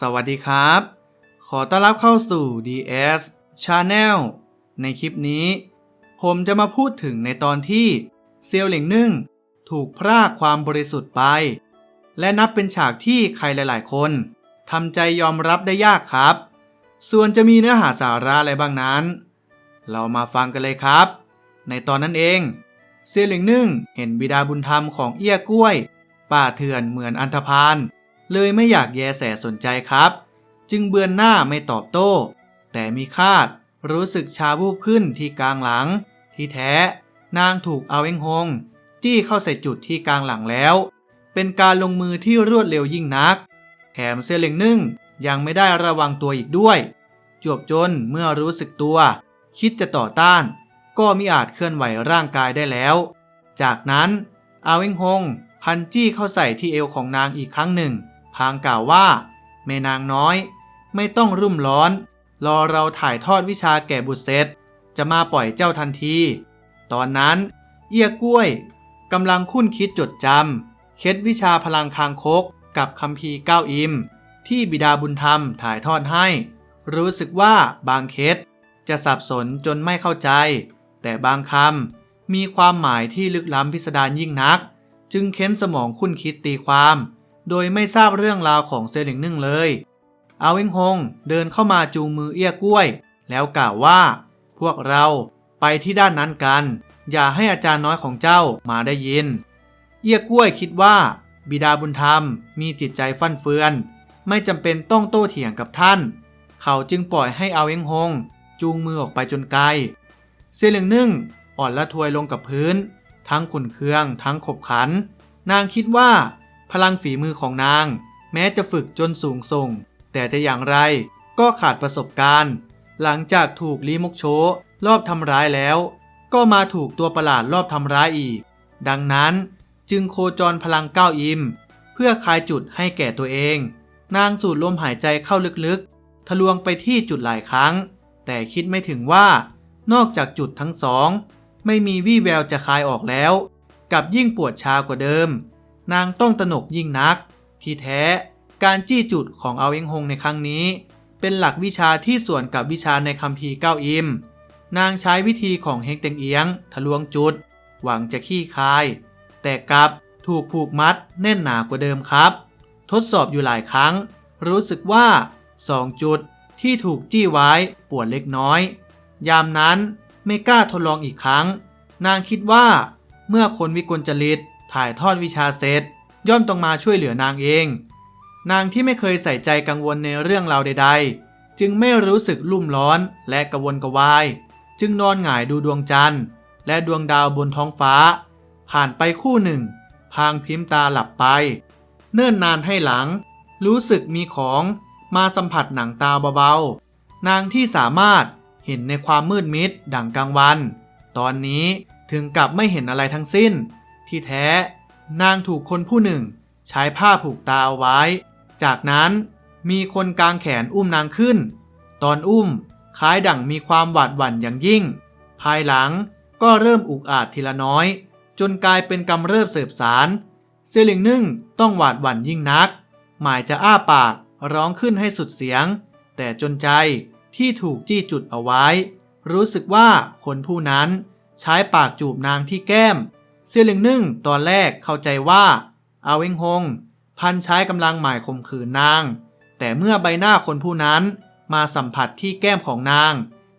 สวัสดีครับ ขอต้อนรับเข้าสู่ DS Channel ในคลิปนี้ ผมจะมาพูดถึงในตอนที่เซียวหลิงนึ่งถูกพรากความบริสุทธิ์ไป และนับเป็นฉากที่ใครหลาย ๆ คนทำใจยอมรับได้ยากครับ ส่วนจะมีเนื้อหาสาระอะไรบ้างนั้น เรามาฟังกันเลยครับ ในตอนนั้นเองเซียวหลิงนึ่งเห็นบิดาบุญธรรมของเอี้ยกล้วย ป่าเถื่อนเหมือนอันธพาล เลยไม่อยากแยแสสนใจครับ จึงเบือนหน้าไม่ตอบโต้ แต่มีคาดรู้สึกชาบูบขึ้นที่กลางหลัง ที่แท้ นางถูกเอาเองฮงจี้เข้าใส่จุดที่กลางหลังแล้ว เป็นการลงมือที่รวดเร็วยิ่งนัก แถมเซเลงนึ่งยังไม่ได้ระวังตัวอีกด้วย จวบจนเมื่อรู้สึกตัว คิดจะต่อต้าน ก็มิอาจเคลื่อนไหวร่างกายได้แล้ว จากนั้นอาเวงฮงพันจี้เข้าใส่ที่เอวของนางอีกครั้งหนึ่ง พางกล่าวว่า แม่นางน้อย ไม่ต้องรุ่มร้อน รอเราถ่ายทอดวิชาแก่บุตรเสร็จจะมาปล่อยเจ้าทันที ตอนนั้นเอี้ยกล้วยกำลังคุ้นคิดจดจำเคล็ดวิชาพลังคางคกกับคัมภีเก้าอิม ที่บิดาบุญธรรมถ่ายทอดให้ รู้สึกว่าบางเคล็ดจะสับสนจนไม่เข้าใจ แต่บางคำมีความหมายที่ลึกล้ำพิสดารยิ่งนัก จึงเค้นสมองคุ้นคิดตีความ โดยไม่ทราบเรื่องราวของเซหลิงนึ่งเลย อาเวงฮงเดินเข้ามาจูงมือเอี้ยกล้วย แล้วกล่าวว่า พวกเราไปที่ด้านนั้นกัน อย่าให้อาจารย์น้อยของเจ้ามาได้ยิน เอี้ยกล้วยคิดว่า บิดาบุญธรรมมีจิตใจฟั่นเฟือน ไม่จำเป็นต้องโต้เถียงกับท่าน เขาจึงปล่อยให้อาเวงฮงจูงมือออกไปจนไกลเสี่ยหลิงนึ่งอ่อนละทวยลงกับพื้น ทั้งขุนเคือง ทั้งขบขัน นางคิดว่า พลังฝีมือของนาง แม้จะฝึกจนสูงส่ง แต่จะอย่างไรก็ขาดประสบการณ์ หลังจากถูกลีมกโชรอบทำร้ายแล้ว ก็มาถูกตัวประหลาดรอบทำร้ายอีก ดังนั้นจึงโคจรพลังก้าวอิม เพื่อคลายจุดให้แก่ตัวเอง นางสูดลมหายใจเข้าลึกๆ ทะลวงไปที่จุดหลายครั้ง แต่คิดไม่ถึงว่า นอกจากจุดทั้งสอง ไม่มีวี่แววจะคลายออกแล้ว กับยิ่งปวดชากว่าเดิม นางต้องตนกยิ่งนัก ที่แท้การจี้จุดของเอาเองฮงในครั้งนี้ เป็นหลักวิชาที่ส่วนกับวิชาในคัมภีร์เก้าอิม นางใช้วิธีของเฮงเต็งเอียง ทะลวงจุด หวังจะขี้คาย แต่กลับถูกผูกมัดแน่นหนากว่าเดิมครับ ทดสอบอยู่หลายครั้ง รู้สึกว่าสองจุดที่ถูกจี้ไว้ปวดเล็กน้อย ยามนั้นไม่กล้าทดลองอีกครั้ง นางคิดว่า เมื่อคนวิกลจริต ถ่ายทอดวิชาเสร็จย่อมต้องมาช่วยเหลือนางเอง นางที่ไม่เคยใส่ใจกังวลในเรื่องราวใด ๆ จึงไม่รู้สึกลุ่มร้อนและกระวนกระวาย จึงนอนหงายดูดวงจันทร์ และดวงดาวบนท้องฟ้า ผ่านไปคู่หนึ่ง พางพิมพ์ตาหลับไป เนิ่นนานให้หลัง รู้สึกมีของมาสัมผัสหนังตาเบาๆ นางที่สามารถเห็นในความมืดมิดดั่งกลางวัน ตอนนี้ถึงกับไม่เห็นอะไรทั้งสิ้น ที่แท้ นางถูกคนผู้หนึ่ง ใช้ผ้าผูกตาเอาไว้ จากนั้นมีคนกางแขนอุ้มนางขึ้น ตอนอุ้มคล้ายดั่งมีความหวาดหวั่นอย่างยิ่ง ภายหลังก็เริ่มอุกอาจทีละน้อย จนกลายเป็นกำเริบเสบสารเซลิงนึ่งต้องหวาดหวั่นยิ่งนัก หมายจะอ้าปากร้องขึ้นให้สุดเสียง แต่จนใจที่ถูกจี้จุดเอาไว้ รู้สึกว่าคนผู้นั้นใช้ปากจูบนางที่แก้ม เสี่ยหลิงนึ่งตอนแรกเข้าใจว่า อาเวงฮง พันใช้กำลังหมายข่มขืนนาง แต่เมื่อใบหน้าคนผู้นั้นมาสัมผัสที่แก้มของนาง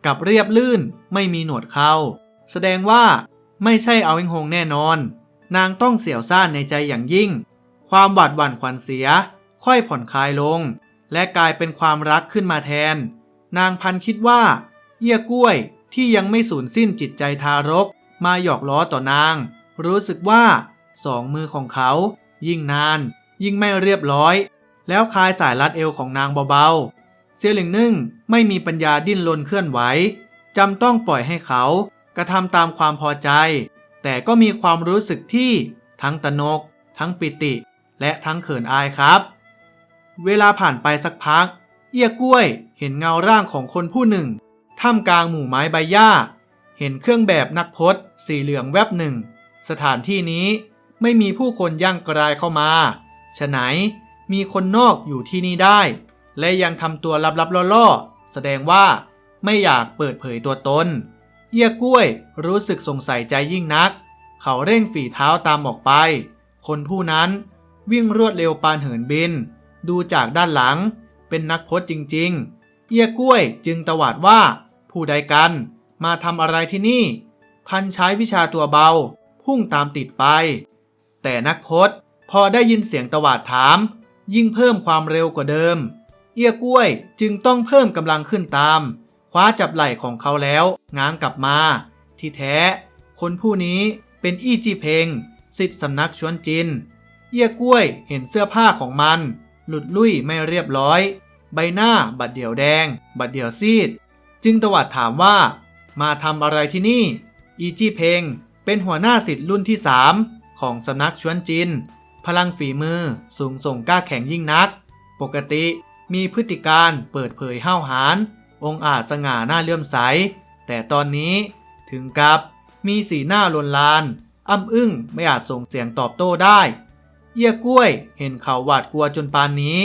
กับเรียบลื่นไม่มีหนวดเขาแสดงว่าไม่ใช่อาเวงฮงแน่นอน นางต้องเสียวซ่านในใจอย่างยิ่ง ความหวาดหวั่นขวัญเสีย ค่อยผ่อนคลายลง และกลายเป็นความรักขึ้นมาแทน นางพันคิดว่าเอี้ยกล้วยที่ยังไม่สูญสิ้นจิตใจทารก มาหยอกล้อต่อนาง รู้สึกว่าสองมือของเขา ยิ่งนาน ยิ่งไม่เรียบร้อย แล้วคลายสายรัดเอวของนางเบาๆเสี่ยหลิงนึ่งไม่มีปัญญาดิ้นรนเคลื่อนไหวจำต้องปล่อยให้เขากระทำตามความพอใจ แต่ก็มีความรู้สึกที่ทั้งตนก ทั้งปิติ และทั้งเขินอายครับ เวลาผ่านไปสักพัก เอี้ยกล้วยเห็นเงาร่างของคนผู้หนึ่งท่ามกลางหมู่ไม้ใบหญ้า เห็นเครื่องแบบนักพจน์สีเหลืองแวบหนึ่ง สถานที่นี้ไม่มีผู้คนย่างกรายเข้ามา ฉะไหนมีคนนอกอยู่ที่นี่ได้ และยังทำตัวลับๆล่อๆ แสดงว่าไม่อยากเปิดเผยตัวตน เอี้ยกล้วยรู้สึกสงสัยใจยิ่งนัก เขาเร่งฝีเท้าตามออกไป คนผู้นั้นวิ่งรวดเร็วปานเหินบิน ดูจากด้านหลังเป็นนักพจน์จริง ๆ เอี้ยกล้วยจึงตวาดว่า ผู้ใดกัน มาทำอะไรที่นี่ พันใช้วิชาตัวเบา พุ่งตามติดไป แต่นักพจน์พอได้ยินเสียงตวาดถาม ยิ่งเพิ่มความเร็วกว่าเดิม เอี้ยกล้วยจึงต้องเพิ่มกำลังขึ้นตาม คว้าจับไหล่ของเขาแล้วง้างกลับมา ที่แท้ คนผู้นี้เป็นอี้จีเพงสิทธิสำนักชวนจิน เอี้ยกล้วยเห็นเสื้อผ้าของมัน หลุดลุ่ยไม่เรียบร้อย ใบหน้าบัดเดี่ยวแดง บัดเดี่ยวซีด จึงตวัดถามว่า มาทำอะไรที่นี่ อีจีเพง เป็นหัวหน้าสิทธิ์รุ่นที่สามของสำนักชวนจิน พลังฝีมือสูงส่งกล้าแข็งยิ่งนัก ปกติมีพฤติการเปิดเผยห้าวหาญองอาจสง่าหน้าเลื่อมใส แต่ตอนนี้ถึงกับมีสีหน้าลวนลาน อ้ำอึ้งไม่อาจส่งเสียงตอบโต้ได้ เอี้ยกล้วยเห็นเขาหวาดกลัวจนปานนี้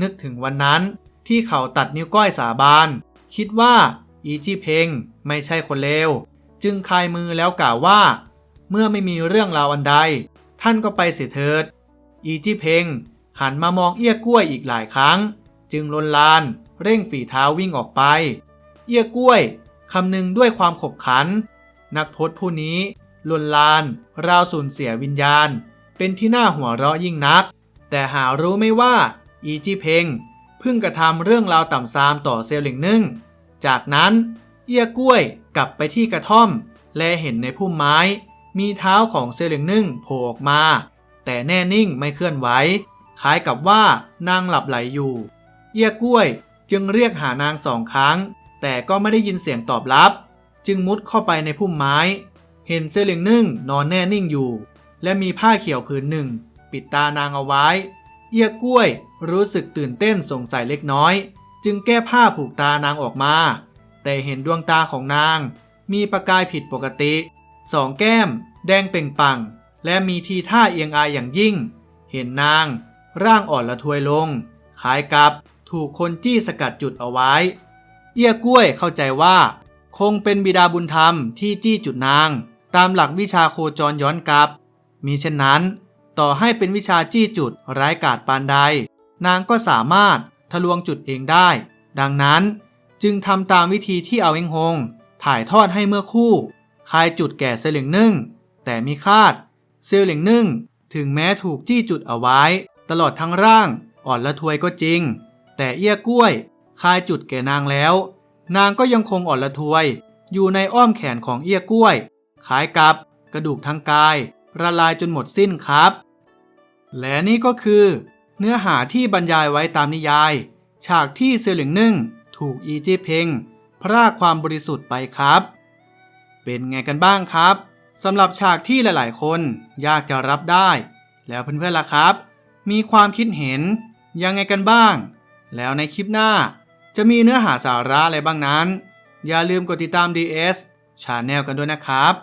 นึกถึงวันนั้นที่เขาตัดนิ้วก้อยสาบาน คิดว่าอีจีเพงไม่ใช่คนเลว จึงคายมือแล้วกล่าวว่า เมื่อไม่มีเรื่องราวอันใด ท่านก็ไปเสียเถิด อีจีเพงหันมามองเอี้ยกล้วยอีกหลายครั้ง จึงลนลาน เร่งฝีเท้าวิ่งออกไป เอี้ยกล้วยคำนึงด้วยความขบขัน นักพจน์ผู้นี้ลนลาน ราวสูญเสียวิญญาณ เป็นที่น่าหัวเราะยิ่งนัก แต่หารู้ไม่ว่า อีจีเพงเพิ่งกระทำเรื่องราวต่ำซามต่อเซลลิงนึ่ง จากนั้น เอี้ยกล้วยกลับไปที่กระท่อม และเห็นในพุ่มไม้ มีเท้าของเซลลิงนึ่งโผล่ออกมา แต่แน่นิ่งไม่เคลื่อนไหวคล้ายกับว่านางหลับไหลอยู่ เอี้ยกล้วยจึงเรียกหานางสองครั้ง แต่ก็ไม่ได้ยินเสียงตอบรับ จึงมุดเข้าไปในพุ่มไม้ เห็นเซลลิงนึ่งนอนแน่นิ่งอยู่ และมีผ้าเขียวผืนหนึ่ง ปิดตานางเอาไว้ เอี้ยกล้วยรู้สึกตื่นเต้นสงสัยเล็กน้อย จึงแก้ผ้าผูกตานางออกมา แต่เห็นดวงตาของนาง มีประกายผิดปกติสองแก้ม แดงเป่งปัง และมีทีท่าเอียงอายอย่างยิ่ง เห็นนาง ร่างอ่อนละทวยลงคล้ายกับถูกคนจี้สกัดจุดเอาไว้ เอี้ยกล้วยเข้าใจว่า คงเป็นบิดาบุญธรรมที่จี้จุดนาง ตามหลักวิชาโคจรย้อนกลับ มีเช่นนั้น ต่อให้เป็นวิชาจี้จุดร้ายกาจปานใด นางก็สามารถทะลวงจุดเองได้ ดังนั้น จึงทำตามวิธีที่เอาเองฮง ถ่ายทอดให้เมื่อคู่ คายจุดแก่เซลิงนึ่ง แต่มีคาด เซลิงนึ่ง ถึงแม้ถูกจี้จุดเอาไว้ ตลอดทั้งร่างอ่อนละทวยก็จริง แต่เอี้ยกล้วย คายจุดแก่นางแล้ว นางก็ยังคงอ่อนละทวย อยู่ในอ้อมแขนของเอี้ยกล้วยคล้ายกับกระดูกทั้งกาย ละลายจนหมดสิ้นครับ และนี่ก็คือ เนื้อหาที่บรรยายไว้ตามนิยาย ฉากที่เซลหลิงนึ่ง ถูกอีจีเพงพรากความบริสุทธิ์ไปครับ เป็นไงกันบ้างครับสำหรับฉากที่หลายๆ คนยากจะรับได้ แล้วเพื่อนๆล่ะครับ มีความคิดเห็นยังไงกันบ้าง แล้วในคลิปหน้าจะมีเนื้อหาสาระอะไรบ้างนั้น อย่าลืมกดติดตาม DS Channel กันด้วยนะครับ